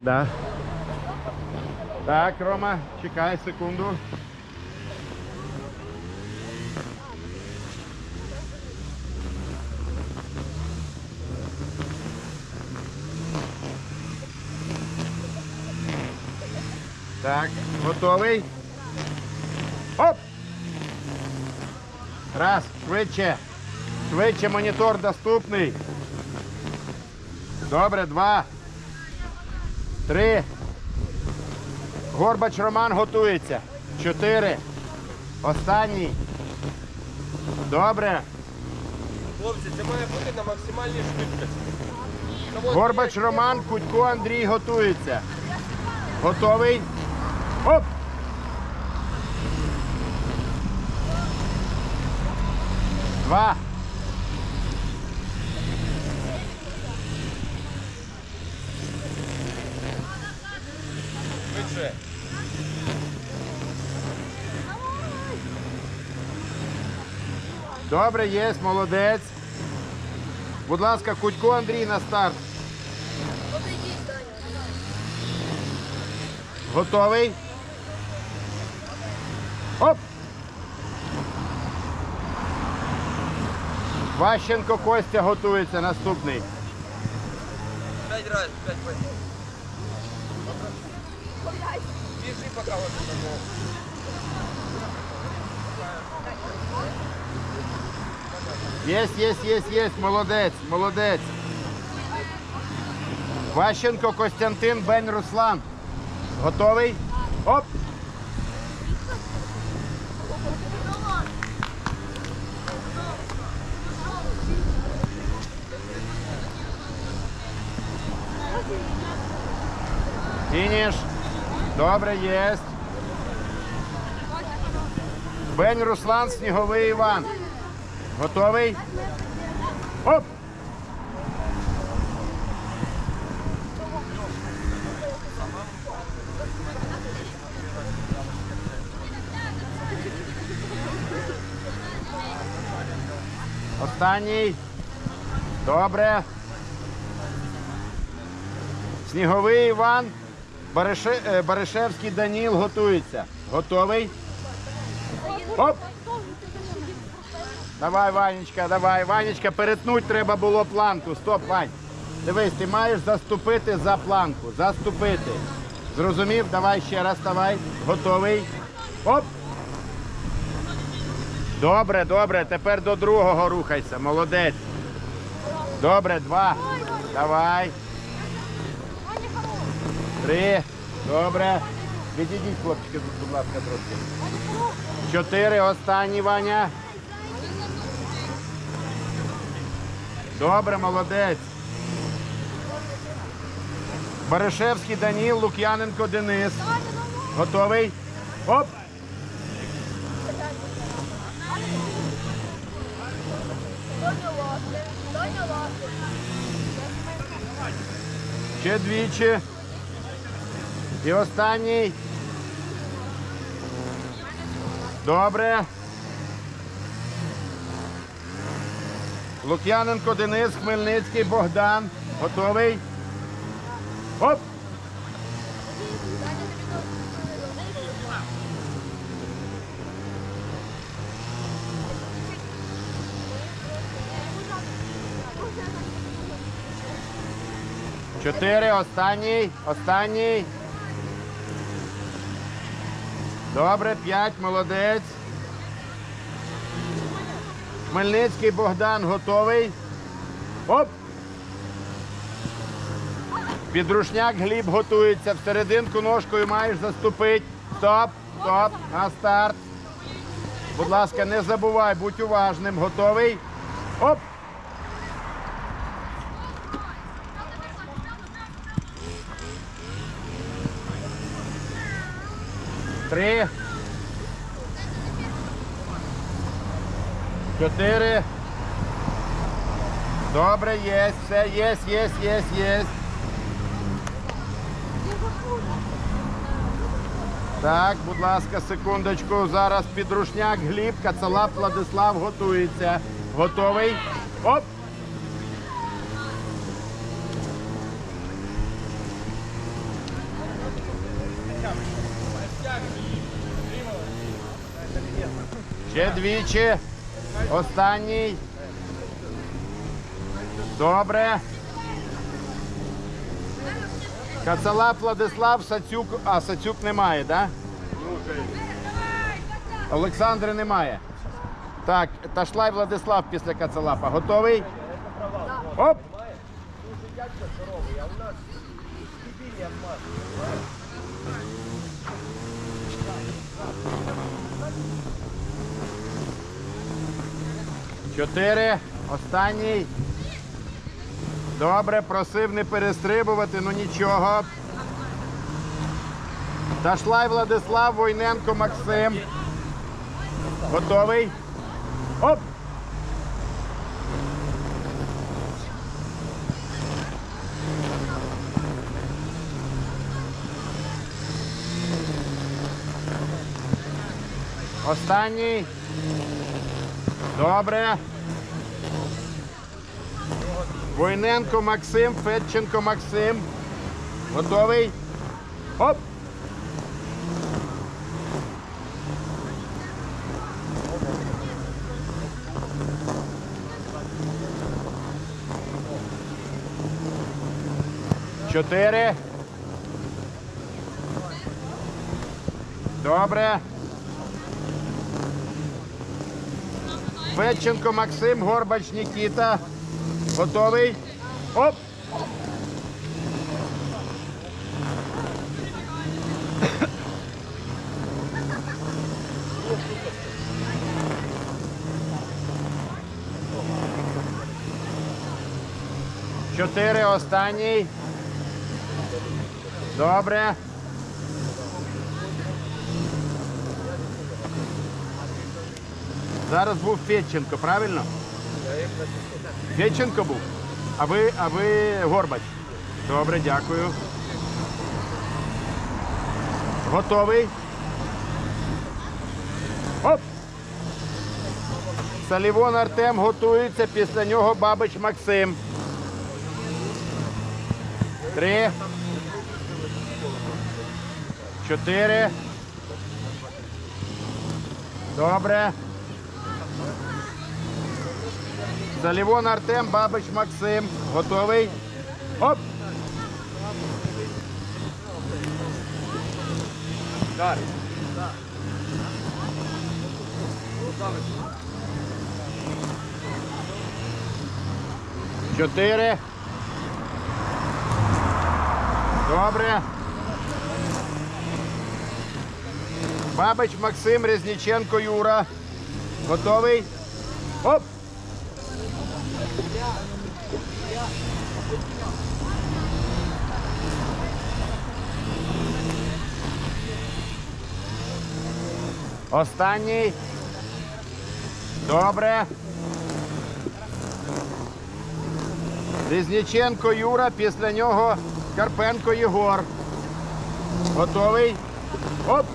Да. Так, Рома, чекай секунду. Так, готовий. Оп! Раз, швидше. Швидше монітор доступний. Добре, два. Три. Горбач Роман готується. Чотири. Останній. Добре. Хлопці, це має бути на максимальній швидкості. Горбач Роман, Кудько Андрій готується. Готовий? Оп! Два. швидше. Добре, є, молодець. Будь ласка, Кудько Андрій на старт. Готовий? Оп! Ващенко Костя готується наступний. П'ять разів, п'ять п'ять. Біжи, поки замов. Єсть, єсть, єсть, єсть, молодець, молодець. Ващенко Костянтин Бень Руслан. Готовий? Оп! Фініш. Добре, єсть. Бень Руслан, Сніговий Іван. Готовий? Оп! Останній. Добре. Сніговий Іван. Е, Баришевський Даніл готується. Готовий? Оп! Давай, Ванечка, давай. Ванечка, перетнуть треба було планку. Стоп, Вань. Дивись, ти маєш заступити за планку. Заступити. Зрозумів? Давай ще раз, давай. Готовий. Оп. Добре, добре. Тепер до другого рухайся. Молодець. Добре, два. Давай. Три. Добре. Відійдіть, хлопчики, будь ласка, трошки. Чотири. Останній, Ваня. Добре, молодець. Баришевський Даніл, Лук'яненко Денис. Готовий? Оп! Ще двічі. І останній. Добре. Лук'яненко Денис, Хмельницький Богдан. Готовий? Оп! Чотири, останній, останній. Добре, п'ять, молодець. Хмельницький Богдан готовий. Оп! Підрушняк Гліб готується. В серединку ножкою маєш заступити. Стоп, стоп, на старт. Будь ласка, не забувай, будь уважним. Готовий. Оп! Три. Чотири. Добре, є, все, є, є, є, є. Так, будь ласка, секундочку. Зараз підрушняк Гліб, Кацалап Владислав готується. Готовий? Оп! Ще двічі. Останній. Добре. Кацалап Владислав, Сацюк. А, Сацюк немає, так? Да? Олександри немає. Так, Ташлай Владислав після Кацалапа. Готовий? Оп! Чотири. Останній. Добре, просив не перестрибувати, ну нічого. Ташлай Владислав, Войненко Максим. Готовий? Оп! Останній. Добре. Войненко Максим, Федченко Максим. Готовий? Оп! Чотири. Добре. Федченко Максим, Горбач Нікіта. Готовий? Оп! Чотири останній. Добре. Зараз був Федченко, правильно? Федченко був. А ви, а ви Горбач. Добре, дякую. Готовий. Оп! Салівон Артем готується, після нього Бабич Максим. Три. Чотири. Добре. Залівон Артем, Бабич Максим. Готовий? Оп! Чотири. Добре. Бабич Максим, Резніченко Юра. Готовий? Оп! Останній. Добре. Різніченко Юра, після нього Карпенко Єгор. Готовий? Оп!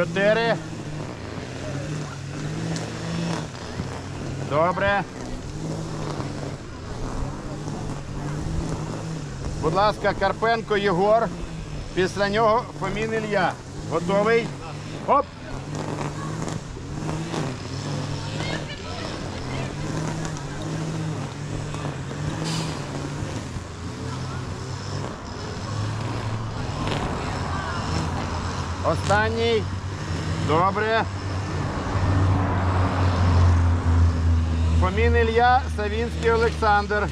Чотири. Добре. Будь ласка, Карпенко Єгор. Після нього Фомін Ілля. Готовий? Оп! Останній. Добре. Фомін Ілля, Савінський Олександр.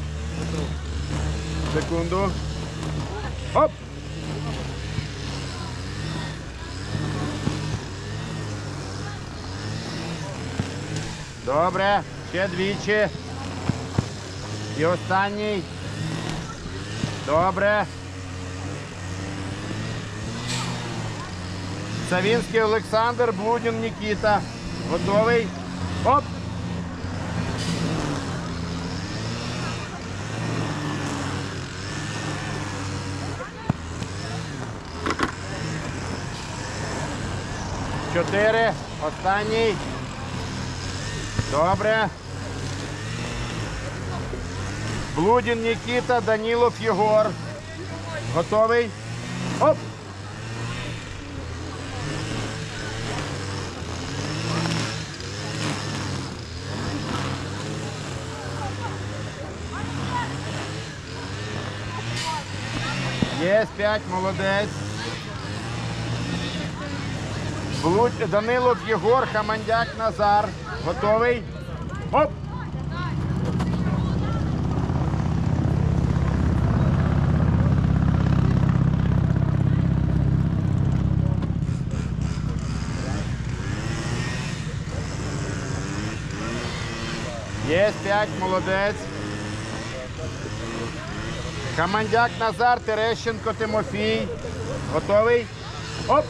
Секунду. Оп! Добре. Ще двічі. І останній. Добре. Савінський Олександр, Блудін Нікіта. Готовий? Оп! Чотири. Останній. Добре. Блудін Нікіта, Данілов Єгор. Готовий? Оп! Є, п'ять, молодець. Блудь, Данилов Єгор, Хамандяк Назар. Готовий? Оп! Є, п'ять, молодець. Хамандяк Назар, Терещенко Тимофій. Готовий? Оп!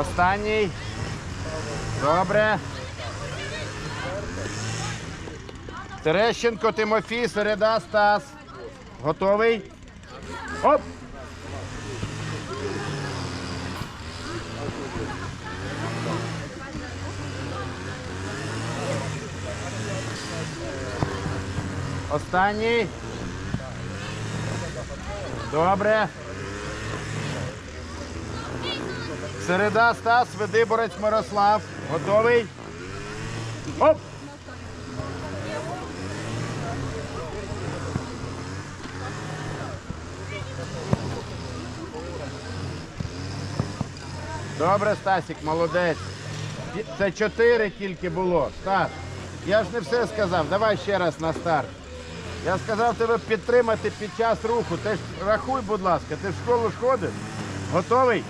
Останній. Добре. Терещенко Тимофій, Середа Стас. Готовий? Оп! Останній. Добре. Середа Стас, Ведиборець Мирослав. Готовий? Оп! Добре, Стасік, молодець. Це чотири тільки було. Стас, я ж не все сказав. Давай ще раз на старт. Я сказав тебе підтримати під час руху. Ти ж рахуй, будь ласка, ти в школу ж ходиш? Готовий?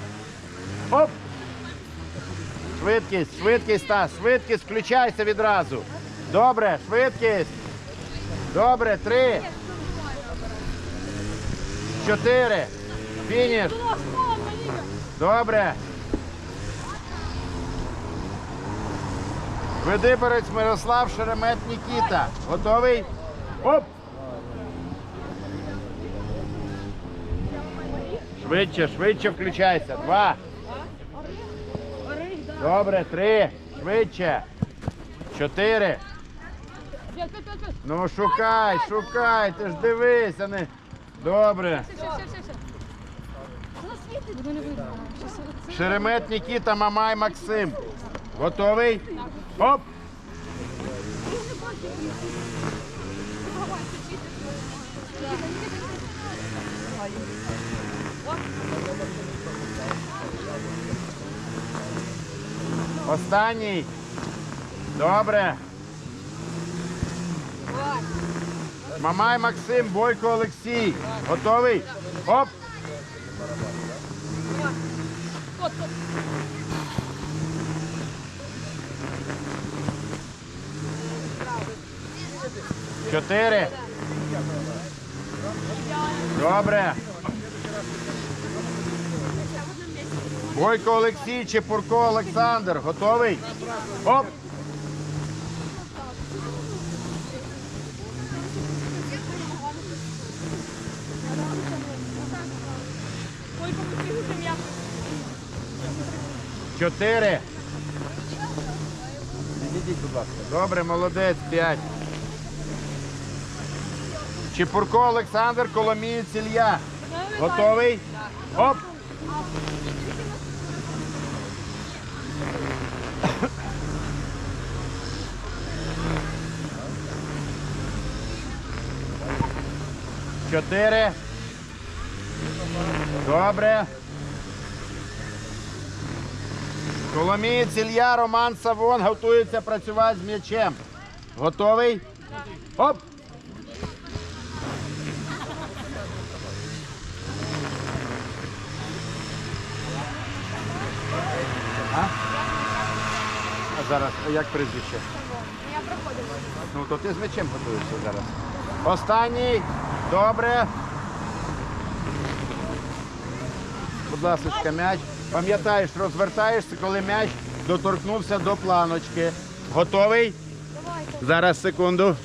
Оп! Швидкість, швидкість, Стас, швидкість, включайся відразу. Добре, швидкість. Добре, три. Чотири. Фініш. Добре. Видиборець Мирослав Шеремет Нікіта. Готовий? Оп! Швидше, швидше включайся. Два. Добре, три. Швидше. Чотири. Ну шукай, шукай, ти ж дивися. Не... Добре. Шеремет Нікіта, Мамай Максим. Готовий? Оп! Останній. Добре. Мамай Максим, Бойко Олексій. Готовий? Оп! От, от. Чотири. Добре. Бойко Олексій, Чепурко Олександр. Готовий? Оп! Чотири. Відійдіть, будь ласка. Добре, молодець. П'ять. Чепурко Олександр, Коломієць Ілля. Готовий? Оп! Чотири. Добре. Коломієць Ілля, Роман Савон готується працювати з м'ячем. Готовий? Оп! Зараз, а як прізвище? Я проходила. Ну, то ти з мечем готуєшся зараз. Останній. Добре. Будь ласка, м'яч. Пам'ятаєш, розвертаєшся, коли м'яч доторкнувся до планочки. Готовий? Давайте. Зараз секунду.